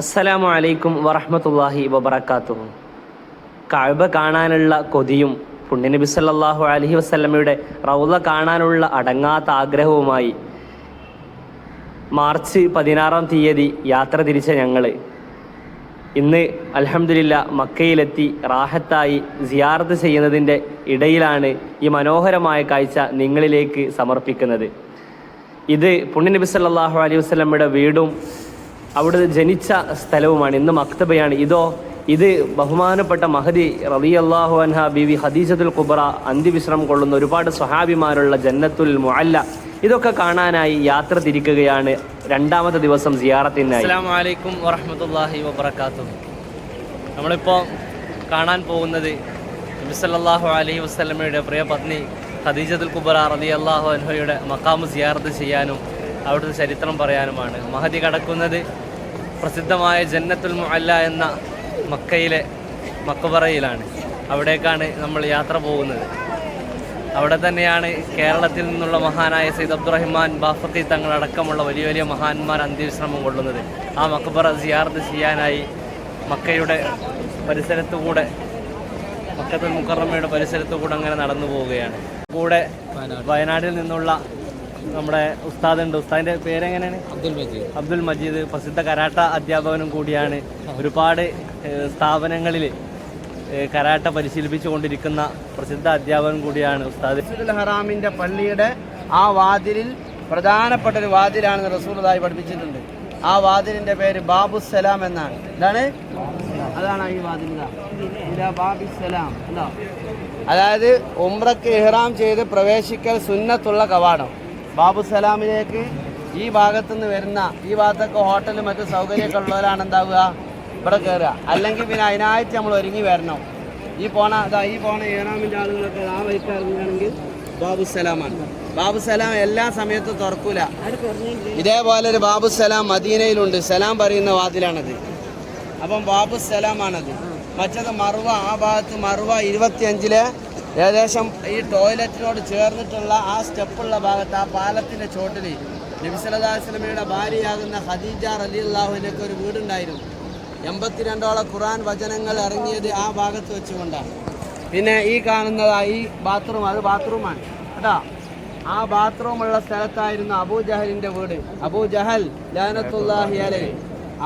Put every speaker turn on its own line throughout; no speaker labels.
അസ്സലാമു അലൈക്കും വറഹ്മത്തുള്ളാഹി വബറകാതുഹു. കഅബ കാണാനുള്ള കൊതിയും പുണ്യനബി സല്ലാഹു അലഹി വസ്ലമയുടെ റൗള കാണാനുള്ള അടങ്ങാത്ത ആഗ്രഹവുമായി മാർച്ച് പതിനാറാം തീയതി യാത്ര തിരിച്ച ഞങ്ങൾ ഇന്ന് അലഹമില്ല മക്കയിലെത്തി റാഹത്തായി സിയാർത്ത് ചെയ്യുന്നതിന്റെ ഇടയിലാണ് ഈ മനോഹരമായ കാഴ്ച നിങ്ങളിലേക്ക് സമർപ്പിക്കുന്നത്. ഇത് പുണ്യനബി സല്ലാഹു അലൈഹി വസല്ലമയുടെ വീടും അവിടെ ജനിച്ച സ്ഥലവുമാണ്. ഇന്ന് മക്തബയാണ്. ഇതോ ഇത് ബഹുമാനപ്പെട്ട മഹദി റബി റളിയല്ലാഹു അൻഹ ബിവി ഹദീജത്തുൽ കുബ്ര അന്തിവിശ്രം കൊള്ളുന്ന ഒരുപാട് സ്വഹാബിമാരുള്ള ജന്നത്തുൽ മുഅല്ല. ഇതൊക്കെ കാണാനായി യാത്ര തിരിക്കുകയാണ്. രണ്ടാമത്തെ ദിവസം സിയാറത്തിനായി. അസ്സലാമു അലൈക്കും വറഹ്മത്തുള്ളാഹി വബറകാതുഹു. നമ്മളിപ്പോൾ കാണാൻ പോകുന്നത് നബി സല്ലല്ലാഹു അലൈഹി വസല്ലമയുടെ പ്രിയ പത്നി ഖദീജത്തുൽ കുബ്ര റളിയല്ലാഹു അൻഹയുടെ മക്കാമ് സിയാറത്ത് ചെയ്യാനും അവിടുത്തെ ചരിത്രം പറയാനുമാണ്. മഹദി കടക്കുന്നത് പ്രസിദ്ധമായ ജന്നത്തുൽ മുഅല്ല എന്ന മക്കയിലെ മക്കബറയിലാണ് അവിടേക്കാണ് നമ്മൾ യാത്ര പോകുന്നത്. അവിടെ തന്നെയാണ് കേരളത്തിൽ നിന്നുള്ള മഹാനായ സയ്യിദ് അബ്ദുറഹിമാൻ ബാഫത്തി തങ്ങളടക്കമുള്ള വലിയ വലിയ മഹാന്മാർ അന്ത്യവിശ്രമം കൊള്ളുന്നത്. ആ മക്കബറ സിയാർത്ത് ചെയ്യാനായി മക്കയുടെ പരിസരത്തുകൂടെ മക്കത്തുൽ മുക്കറമ്മയുടെ പരിസരത്തുകൂടെ അങ്ങനെ നടന്നു പോവുകയാണ് കൂടെ വയനാട്ടിൽ നിന്നുള്ള നമ്മുടെ ഉസ്താദുണ്ട്. ഉസ്താദിന്റെ പേരെങ്ങനെയാണ്?
അബ്ദുൽ മജീദ്.
അബ്ദുൽ മജീദ് പ്രസിദ്ധ കരാട്ട അധ്യാപകനും കൂടിയാണ്. ഒരുപാട് സ്ഥാപനങ്ങളിൽ കരാട്ട പരിശീലിപ്പിച്ചു കൊണ്ടിരിക്കുന്ന പ്രസിദ്ധ അധ്യാപകൻ കൂടിയാണ് ഉസ്താദ്.
ഹറാമിന്റെ പള്ളിയുടെ ആ വാതിലിൽ പ്രധാനപ്പെട്ട ഒരു വാതിലാണെന്ന് റസൂറായി പഠിപ്പിച്ചിട്ടുണ്ട്. ആ വാതിലിന്റെ പേര് ബാബു സലാം എന്നാണ്. എന്താണ്? അതാണ് ഈ. ഇതാ ബാബിസലാം എന്താ അതായത് ഉംറക്ക് ഇഹ്റാം ചെയ്ത് പ്രവേശിക്കൽ സുന്നത്തുള്ള കവാടം. ബാബുസലാമിലേക്ക് ഈ ഭാഗത്തു നിന്ന് വരുന്ന ഈ ഭാഗത്തൊക്കെ ഹോട്ടലും മറ്റു സൗകര്യമൊക്കെ ഉള്ളവരാണ് എന്താവുക? ഇവിടെ കയറുക അല്ലെങ്കിൽ പിന്നെ അതിനായിട്ട് നമ്മൾ ഒരുങ്ങി വരണം. ഈ പോണ അതാ ഈ പോണ ഏഴാമിന്റെ ആളുകളൊക്കെ ആ വഴിക്ക് ഇറങ്ങുകയാണെങ്കിൽ ബാബു ബാബുസലാം എല്ലാ സമയത്തും തുറക്കൂല. ഇതേപോലെ ഒരു ബാബു ബാബുസലാം മദീനയിലുണ്ട്. സലാം പറയുന്ന വാതിലാണത്. അപ്പം ബാബു ബാബുസലാമാണത് മറ്റത് മറുവ ആ ഭാഗത്ത് മറുവ ഇരുപത്തിയഞ്ചിലെ ഏകദേശം ഈ ടോയ്ലറ്റിനോട് ചേർന്നിട്ടുള്ള ആ സ്റ്റെപ്പുള്ള ഭാഗത്ത് ആ പാലത്തിന്റെ ചോട്ടിൽ നബിസലദാസ്ലമയുടെ ഭാര്യയാകുന്ന ഹദീജ അലി അള്ളാഹുവിനൊക്കെ ഒരു വീടുണ്ടായിരുന്നു. എൺപത്തിരണ്ടോളം ഖുറാൻ വചനങ്ങൾ ഇറങ്ങിയത് ആ ഭാഗത്ത് വെച്ചുകൊണ്ടാണ്. പിന്നെ ഈ കാണുന്നതായി ബാത്റൂം അത് ബാത്റൂമാണ്. കേട്ടോ? ആ ബാത്റൂം ഉള്ള സ്ഥലത്തായിരുന്നു അബൂ ജഹലിന്റെ വീട്. അബൂ ജഹൽ ലാനത്തുല്ലാഹി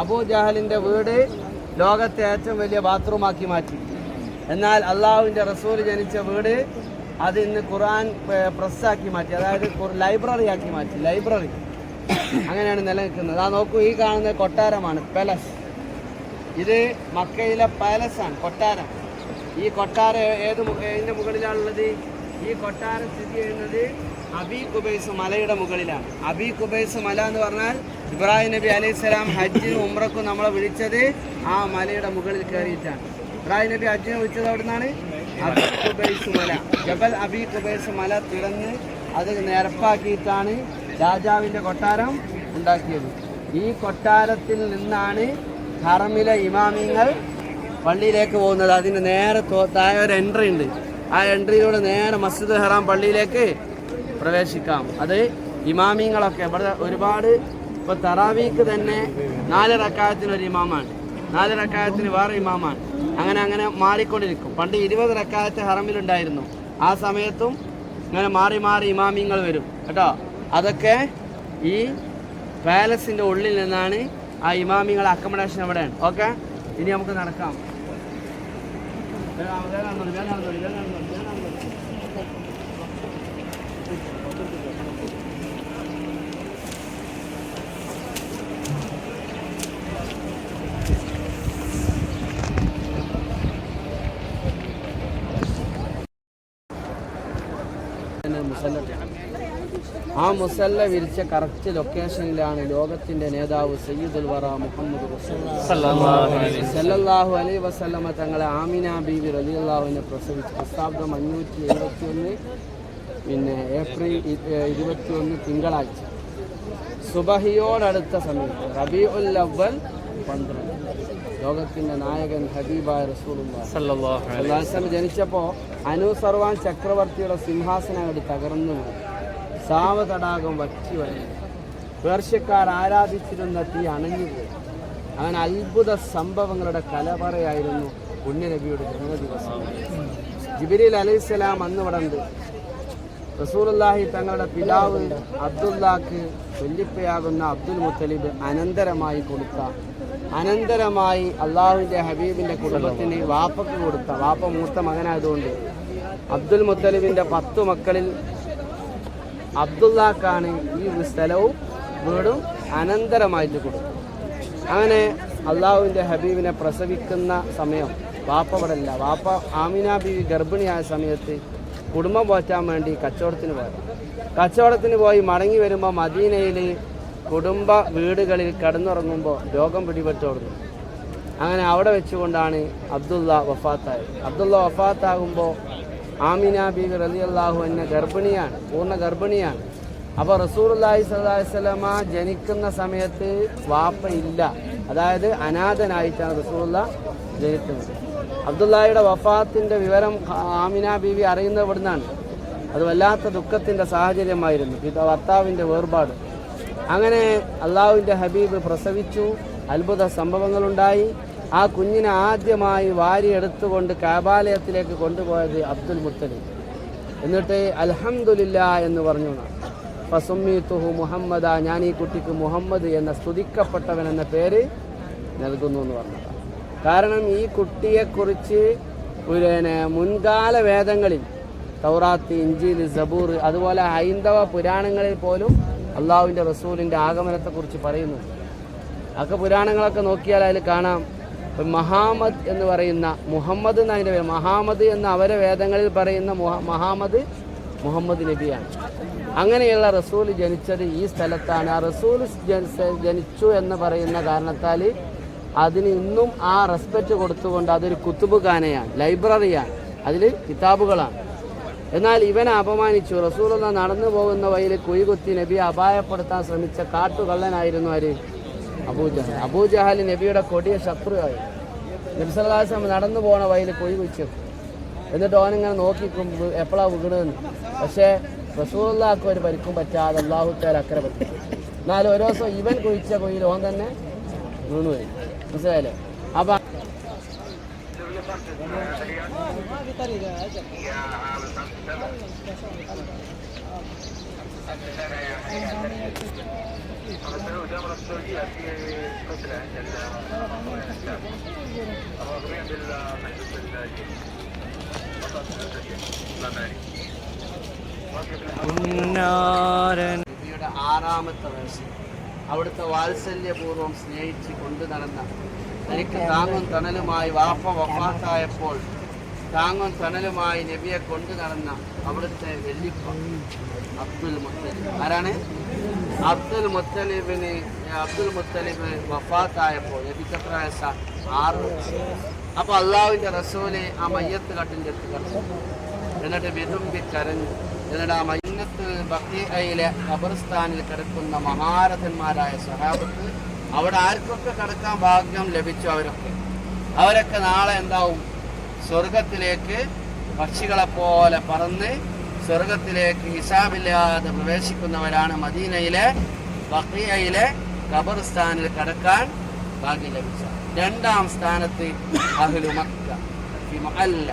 അബൂ ജഹലിന്റെ വീട് ലോകത്തെ ഏറ്റവും വലിയ ബാത്റൂമാക്കി മാറ്റി. എന്നാൽ അള്ളാഹുവിന്റെ റസൂൽ ജനിച്ച വീട് അത് ഇന്ന് ഏർ, പ്രസ്സാക്കി മാറ്റി. അതായത് ലൈബ്രറി ആക്കി മാറ്റി. ലൈബ്രറി. അങ്ങനെയാണ് നിലനിൽക്കുന്നത്. ആ നോക്കൂ ഈ കാണുന്ന കൊട്ടാരമാണ് പാലസ്. ഇത് മക്കയിലെ പാലസാണ് കൊട്ടാരം. ഈ കൊട്ടാരം ഏത് ഇതിന്റെ മുകളിലാണുള്ളത്? ഈ കൊട്ടാരം സ്ഥിതി ചെയ്യുന്നത് അബി കുബൈസ് മലയുടെ മുകളിലാണ്. അബി കുബൈസ് മല എന്ന് പറഞ്ഞാൽ ഇബ്രാഹിം നബി അലൈഹി സ്വലാം ഹജ്ജിനും ഉമ്രക്കും നമ്മളെ വിളിച്ചത് ആ മലയുടെ മുകളിൽ കയറിയിട്ടാണ്. ഇബ്രാഹിം നബി ഹജ്ജിനെ വിളിച്ചത് അവിടെ മല. ജബൽ അബി കുബൈസ് മല തിറന്ന് അത് നിരപ്പാക്കിയിട്ടാണ് രാജാവിന്റെ കൊട്ടാരം ഉണ്ടാക്കിയത്. ഈ കൊട്ടാരത്തിൽ നിന്നാണ് ഹറമിലെ ഇമാമിങ്ങൾ പള്ളിയിലേക്ക് പോകുന്നത്. അതിന് നേരെ തോത്തായ ഒരു എൻട്രി ഉണ്ട്. ആ എൻട്രിയിലൂടെ നേരെ മസ്ജിദ് ഹറാം പള്ളിയിലേക്ക് പ്രവേശിക്കാം. അത് ഇമാമിങ്ങളൊക്കെ. ഇവിടെ ഒരുപാട് ഇപ്പോൾ തറാവീക്ക് തന്നെ നാല് റക്കായത്തിനൊരു ഇമാമാണ്. നാല് റക്കായത്തിന് വേറെ ഇമാമാണ്. അങ്ങനെ അങ്ങനെ മാറിക്കൊണ്ടിരിക്കും. പണ്ട് ഇരുപത് റക്കായത്ത് ഹറമിലുണ്ടായിരുന്നു. ആ സമയത്തും ഇങ്ങനെ മാറി മാറി ഇമാമിങ്ങൾ വരും. കേട്ടോ? അതൊക്കെ ഈ പാലസിന്റെ ഉള്ളിൽ നിന്നാണ് ആ ഇമാമിങ്ങളെ അക്കോമഡേഷൻ എവിടെയാണ്? ഓക്കെ ഇനി നമുക്ക് നടക്കാം. വേണം ആ മുസല്ല വിരിച്ച കറക്റ്റ് ലൊക്കേഷനിലാണ് ലോകത്തിന്റെ നേതാവ് സയ്യിദുൽ വറ മുഹമ്മദ് സല്ലല്ലാഹു അലൈഹി വസല്ലമ തങ്ങളെ ആമിന ബീവി അള്ളാഹുവിനെ പ്രസവിച്ചു. പ്രസ്താബ്ദം അഞ്ഞൂറ്റി എഴുപത്തി ഒന്ന് പിന്നെ ഏപ്രിൽ ഇരുപത്തി ഒന്ന് തിങ്കളാഴ്ച. സുബഹിയോടടുത്ത സമയത്ത് റബി ഉൽ അവൽ പന്ത്രണ്ട്. ലോകത്തിന്റെ നായകൻ ഹബീബായ റസൂലുള്ളാഹി.
സല്ലല്ലാഹു അലൈഹി
സർവാൻ ജനിച്ചപ്പോൾ അനുസർവാൻ ചക്രവർത്തിയുടെ സിംഹാസനം അവിടെ തകർന്നു സാവതടാകം വറ്റി വരുന്നു പേർഷ്യക്കാർ ആരാധിച്ചിരുന്ന തീ അണഞ്ഞുപോയി അവൻ അത്ഭുത സംഭവങ്ങളുടെ കലവറയായിരുന്നു പുണ്യനബിയുടെ ജന്മദിവസം. ജിബിരിൽ അലൈഹിസ്സലാം അന്ന് ഇവിടെ ഉണ്ട്. റസൂലുള്ളാഹി തങ്ങളുടെ പിതാവ് അബ്ദുല്ലാക്ക് വെല്ലിപ്പയാകുന്ന അബ്ദുൽ മുത്തലിബ് അനന്തരമായി കൊടുത്ത അനന്തരമായി അള്ളാഹുവിന്റെ ഹബീബിന്റെ കുടുംബത്തിന് വാപ്പക്ക് കൊടുത്ത വാപ്പ മൂത്ത മകനായതുകൊണ്ട് അബ്ദുൽ മുത്തലിബിന്റെ പത്ത് മക്കളിൽ അബ്ദുല്ലാക്കാണ് ഈ സ്ഥലവും വീടും അനന്തരമായിട്ട് കൊടുത്തു അങ്ങനെ അള്ളാഹുവിന്റെ ഹബീബിനെ പ്രസവിക്കുന്ന സമയം വാപ്പ ഇവിടെ ഇല്ല വാപ്പ ആമിന ബീവി ഗർഭിണിയായ സമയത്ത് കുടുംബം പോറ്റാൻ വേണ്ടി കച്ചവടത്തിന് പോയത് കച്ചവടത്തിന് പോയി മടങ്ങി വരുമ്പോൾ മദീനയിൽ കുടുംബ വീടുകളിൽ കടന്നുറങ്ങുമ്പോൾ രോഗം പിടിപെട്ടോടുന്നു. അങ്ങനെ അവിടെ വെച്ചുകൊണ്ടാണ് അബ്ദുള്ള വഫാത്തായത്. അബ്ദുള്ള വഫാത്താകുമ്പോൾ ആമിന ബീവി അലി അള്ളാഹു എന്നെ ഗർഭിണിയാണ് പൂർണ ഗർഭിണിയാണ്. അപ്പോൾ റസൂർല്ലാഹി സ്വല്ലല്ലാഹി വസല്ലമ ജനിക്കുന്ന സമയത്ത് വാപ്പ ഇല്ല. അതായത് അനാഥനായിട്ടാണ് റസൂറുല്ല ജനിക്കുന്നത് അബ്ദുള്ളയുടെ വഫാത്തിന്റെ വിവരം ആമിന ബീവി അറിയുന്നത് ഇവിടുന്നാണ് അത് വല്ലാത്ത ദുഃഖത്തിന്റെ സാഹചര്യമായിരുന്നു. ഭർത്താവിന്റെ വേർപാട്. അങ്ങനെ അള്ളാഹുവിന്റെ ഹബീബ് പ്രസവിച്ചു. അത്ഭുത സംഭവങ്ങളുണ്ടായി. ആ കുഞ്ഞിനെ ആദ്യമായി വാരിയെടുത്തുകൊണ്ട് കാബാലയത്തിലേക്ക് കൊണ്ടുപോയത് അബ്ദുൽ മുത്തലി എന്നിട്ട് അൽഹംദുലില്ല എന്ന് പറഞ്ഞു. ഫസുമ്മീത്തുഹു മുഹമ്മദ ഞാൻ ഈ കുട്ടിക്ക് മുഹമ്മദ് എന്ന സ്തുതിക്കപ്പെട്ടവൻ എന്ന പേര് നൽകുന്നു എന്ന് പറഞ്ഞു. കാരണം ഈ കുട്ടിയെക്കുറിച്ച് പിന്നെ മുൻകാല വേദങ്ങളിൽ തൗറാത്ത് ഇഞ്ചിൽ സബൂർ അതുപോലെ ഹൈന്ദവ പുരാണങ്ങളിൽ പോലും അള്ളാഹുവിന്റെ റസൂലിന്റെ ആഗമനത്തെക്കുറിച്ച് പറയുന്നു. അതൊക്കെ പുരാണങ്ങളൊക്കെ നോക്കിയാൽ അതിൽ കാണാം. മഹാമദ് എന്ന് പറയുന്ന മുഹമ്മദ് എന്ന് അതിന്റെ പേര്. മഹാമദ് എന്ന് അവരെ വേദങ്ങളിൽ പറയുന്ന മുഹ- മഹാമദ് മുഹമ്മദ് നബിയാണ്. അങ്ങനെയുള്ള റസൂൽ ജനിച്ചത് ഈ സ്ഥലത്താണ്. ആ റസൂൽ ജനിച്ച- എന്ന് പറയുന്ന കാരണത്താൽ അതിന് ഇന്നും ആ റെസ്പെക്റ്റ് കൊടുത്തുകൊണ്ട് അതൊരു കുത്തുബ് ഖാനയാണ് ലൈബ്രറിയാണ്. അതിൽ കിതാബുകളാണ്. എന്നാൽ ഇവനെ അപമാനിച്ചു. റസൂലുള്ള നടന്നു പോകുന്ന വഴിയിൽ കുഴികുത്തി നബിയെ അപായപ്പെടുത്താൻ ശ്രമിച്ച കാട്ടുകള്ളനായിരുന്നു ആര്? അബൂജഹൽ. അബൂജഹൽ നബിയുടെ കൊടിയ ശത്രുവായി. നബിസലാസം നടന്നു പോണ വഴിയിൽ കുഴികുച്ചു എന്നിട്ട് ഓനിങ്ങനെ നോക്കിക്കും എപ്പോഴാ വീണെന്ന്. പക്ഷേ റസൂലുള്ളാക്ക് ഒരു പരിക്കും പറ്റാതെ അള്ളാഹുത്താൽ അക്കരെ പറ്റി. എന്നാലും ഒരു ദിവസം ഇവൻ കുഴിച്ച കുഴിയിൽ ഓൻ തന്നെ വീണുപോയി. മനസ്സിലായില്ലേ? അപ്പൊ ആറാമത്തെ വയസ്സിൽ അവിടുത്തെ വാത്സല്യപൂർവം സ്നേഹിച്ച് കൊണ്ടു നടന്ന തനിക്ക് താങ്ങും തണലുമായി വാപ്പ വഫാത്തായപ്പോൾ താങ്ങും തണലുമായി നബിയെ കൊണ്ടു നടന്ന അവിടുത്തെ വെള്ളിപ്പ അബ്ദുൽ മുത്തലിബ്. ആരാണ്? അബ്ദുൽ മുത്തലിബിന് അബ്ദുൽ മുത്തലിബ് വഫാത്തായപ്പോൾ നബിക്ക് എത്ര വയസ്സാ. ആറ് അപ്പൊ അപ്പോൾ അള്ളാഹുവിന്റെ റസൂൽ ആ മയ്യത്ത് കട്ടിന്റെ അടുത്ത് കിടന്നു. എന്നിട്ട് വിതുമ്പി കരഞ്ഞു. എന്നിട്ട് ആ മയ്യത്ത് ബക്കീഅയിലെ ഖബർസ്ഥാനിൽ കിടക്കുന്ന മഹാരഥന്മാരായ സഹാബത്ത് അവിടെ ആർക്കൊക്കെ കിടക്കാൻ ഭാഗ്യം ലഭിച്ചു അവരൊക്കെ? അവരൊക്കെ നാളെ എന്താവും? സ്വർഗത്തിലേക്ക് പക്ഷികളെ പോലെ പറന്ന് സ്വർഗത്തിലേക്ക് ഹിസാബില്ലാതെ പ്രവേശിക്കുന്നവരാണ് മദീനയിലെ ബക്കിയയിലെ ഖബർസ്ഥാനിൽ കിടക്കാൻ ഭാഗ്യം ലഭിച്ച രണ്ടാം സ്ഥാനത്ത് അഹ്ലു മക്ക. മുഅല്ല.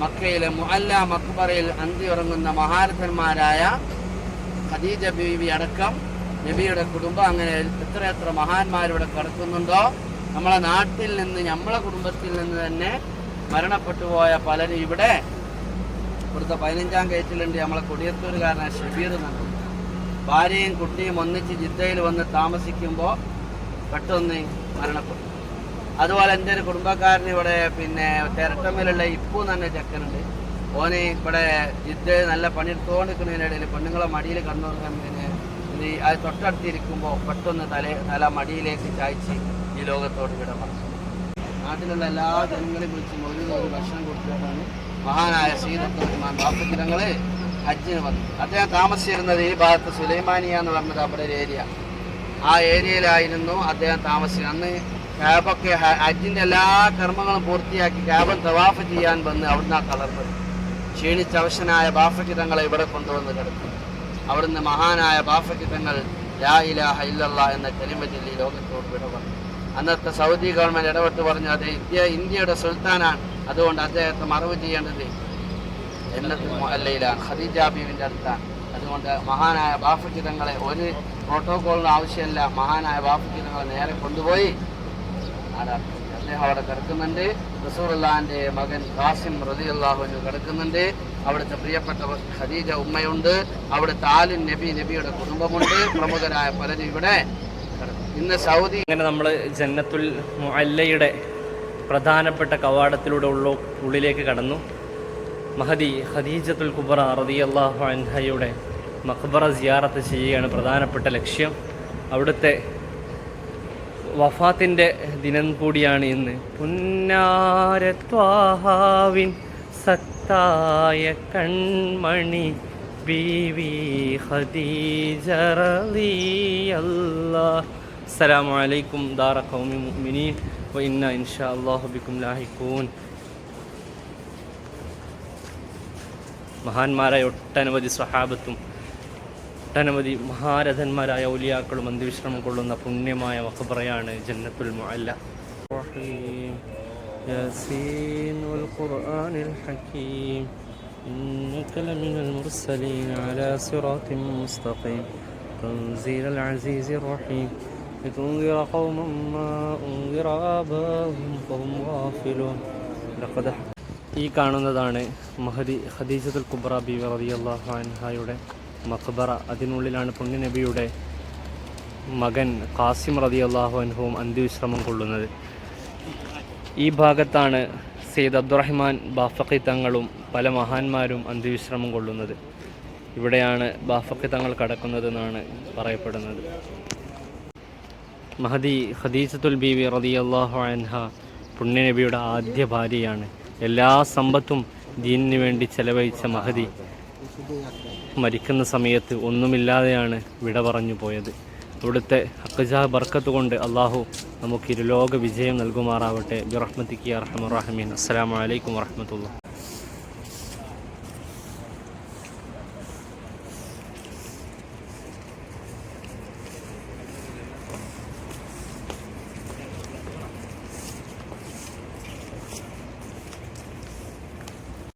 മക്കയിലെ മുഅല്ല മക്ബറയിൽ അന്തിയുറങ്ങുന്ന മഹാരഥന്മാരായ ഖദീജ ബീവി അടക്കം നബിയുടെ കുടുംബം അങ്ങനെ എത്ര എത്ര മഹാന്മാരിവിടെ കിടക്കുന്നുണ്ടോ? നമ്മളെ നാട്ടിൽ നിന്ന് നമ്മളെ കുടുംബത്തിൽ നിന്ന് തന്നെ മരണപ്പെട്ടു പോയ പലരും ഇവിടെ ഇവിടുത്തെ പതിനഞ്ചാം കയറ്റിലുണ്ട്. നമ്മളെ കൊടിയത്തൂരുകാരനായ ഷബീർ നടന്നു ഭാര്യയും കുട്ടിയും ഒന്നിച്ച് ജിദ്ദയിൽ വന്ന് താമസിക്കുമ്പോൾ പെട്ടെന്ന് മരണപ്പെട്ടു. അതുപോലെ എന്റെ ഒരു കുടുംബക്കാരൻ ഇവിടെ പിന്നെ തിരട്ടമ്മലുള്ള ഇപ്പു തന്നെ ചെക്കനുണ്ട്. ഓനെ ഇവിടെ ജിദ്ദ നല്ല പണിയെടുത്തോണ്ടിരിക്കുന്നതിനിടയിൽ പെണ്ണുങ്ങളെ മടിയിൽ കണ്ണു ഇത് അത് തൊട്ടടുത്തിരിക്കുമ്പോൾ പെട്ടെന്ന് തല തല മടിയിലേക്ക് ചായച്ച് ഈ ലോകത്തോട് വിട പറഞ്ഞു നാട്ടിലുള്ള എല്ലാ ജനങ്ങളെയും വിളിച്ച് ഒരു ഭക്ഷണം കൊടുത്തിട്ടാണ് മഹാനായ സീതത്തുമാൻ ബാപ്പത്തിരങ്ങൾ ഹജ്ജിന് വന്നു അദ്ദേഹം താമസിച്ചിരുന്നത് ഈ ഭാഗത്ത് സുലൈമാനിയ എന്ന് പറഞ്ഞത് അവിടെ ഒരു ഏരിയ. ആ ഏരിയയിലായിരുന്നു അദ്ദേഹം താമസിച്ചത്. അന്ന് ക്യാബൊക്കെ ഹജ്ജിന്റെ എല്ലാ കർമ്മങ്ങളും പൂർത്തിയാക്കി ക്യാബൻ തവാഫ് ചെയ്യാൻ വന്ന് അവിടുന്ന് ആ കളർ ക്ഷീണിച്ചവശനായ ബാഫയ്ക്ക് തങ്ങളെ ഇവിടെ കൊണ്ടുവന്ന് കിടത്തി. അവിടുന്ന് മഹാനായ ബാഫക്ക് തങ്ങൾ ലാ ഇലാഹ എന്ന കലിമ ചൊല്ലി ലോകത്തോട് വിട പറഞ്ഞു. അന്നത്തെ സൗദി ഗവൺമെന്റ് ഇടപെട്ട് പറഞ്ഞു അത് ഇന്ത്യ ഇന്ത്യയുടെ സുൽത്താനാണ്. അതുകൊണ്ട് അദ്ദേഹത്തെ മറവ് ചെയ്യേണ്ടത് ജന്നത്തുൽ അല്ലയിലാണ് ഖദീജ ബീവിന്റെ അടുത്താണ്. അതുകൊണ്ട് മഹാനായ ബാഫുചിതങ്ങളെ ഒരു പ്രോട്ടോകോളിന് ആവശ്യമില്ല. മഹാനായ ബാഫുചിതങ്ങളെ നേരെ കൊണ്ടുപോയി. ആരാധന അദ്ദേഹം അവിടെ കിടക്കുന്നുണ്ട്. റസൂറുല്ലാന്റെ മകൻ ഖാസിം റതി അള്ളാഹുവിന് കിടക്കുന്നുണ്ട്. അവിടുത്തെ പ്രിയപ്പെട്ട ഖദീജ ഉമ്മയുണ്ട്. അവിടുത്തെ ആലിൻ നബി നബിയുടെ കുടുംബമുണ്ട്. പ്രമുഖരായ പലരും ഇവിടെ ഇന്ന് സൗദി
ഇങ്ങനെ നമ്മൾ ജന്നത്തുൽ അല്ലയുടെ പ്രധാനപ്പെട്ട കവാടത്തിലൂടെ ഉള്ള ഉള്ളിലേക്ക് കടന്നു. മഹദി ഖദീജത്തുൽ കുബറ റതി അള്ളാഹു അൻഹയുടെ മഖബറ സിയാറത്ത് ചെയ്യുകയാണ് പ്രധാനപ്പെട്ട ലക്ഷ്യം. അവിടുത്തെ വഫാത്തിന്റെ ദിനം കൂടിയാണ് ഇന്ന്. പുന്നാരത്വാഹാവിൻ സത്തായ കൺമണി ബീവി ഖദീജ റളിയല്ലാഹ്. അസ്സലാമു അലൈക്കും ദാറ ഖൗമി മുഅ്മിനീൻ. വ ഇന്ന ഇൻഷാ അല്ലാഹു ബിക്കും ലാഹിഖൂൻ. മഹാന്മാരായ ഒട്ടനവധി സ്വഹാബത്തും ഒട്ടനവധി മഹാരഥന്മാരായ ഔലിയാക്കളും അന്ത്യവിശ്രമം കൊള്ളുന്ന പുണ്യമായ മഖബറയാണ് ജന്നത്തുൽ മുഅല്ല ياسين والقرآن الحكيم إنك لمن المرسلين على صراط مستقيم تنزيل العزيز الرحيم لتنذر قوما ما أنذر آباؤهم فهم غافلون لقد ഈ കാണുന്നതാണ് മഹദി ഖദീജത്തുൽ കുബ്ര ബി റളിയല്ലാഹു അൻഹായുടെ മഖബറ. അതിനുള്ളിലാണ് പുണ്യനബിയുടെ മകൻ ഖാസിം അള്ളാഹു അൻഹുവും അന്ത്യവിശ്രമം കൊള്ളുന്നത്. ഈ ഭാഗത്താണ് സെയ്ദ് അബ്ദുറഹ്മാൻ ബാഫക്കി തങ്ങളും പല മഹാന്മാരും അന്ത്യവിശ്രമം കൊള്ളുന്നത്. ഇവിടെയാണ് ബാഫക്കി തങ്ങൾ കടക്കുന്നതെന്നാണ് പറയപ്പെടുന്നത്. മഹദി ഖദീജത്തുൽ ബീവി അള്ളാഹു അൻഹ പുണ്യനബിയുടെ ആദ്യ ഭാര്യയാണ്. എല്ലാ സമ്പത്തും ദീനിനു വേണ്ടി ചെലവഴിച്ച മഹദി. മരിക്കുന്ന സമയത്ത് ഒന്നുമില്ലാതെയാണ് വിട പറഞ്ഞു പോയത്. ഇവിടുത്തെ അക്കജാ ബർക്കത്ത് കൊണ്ട് അള്ളാഹു നമുക്ക് ഇരുലോക വിജയം നൽകുമാറാവട്ടെ. ബിറഹ്മത്തിക്ക് അറഹമുറഹമീൻ അസ്സാം വലൈക്കും വറഹമത്തുള്ള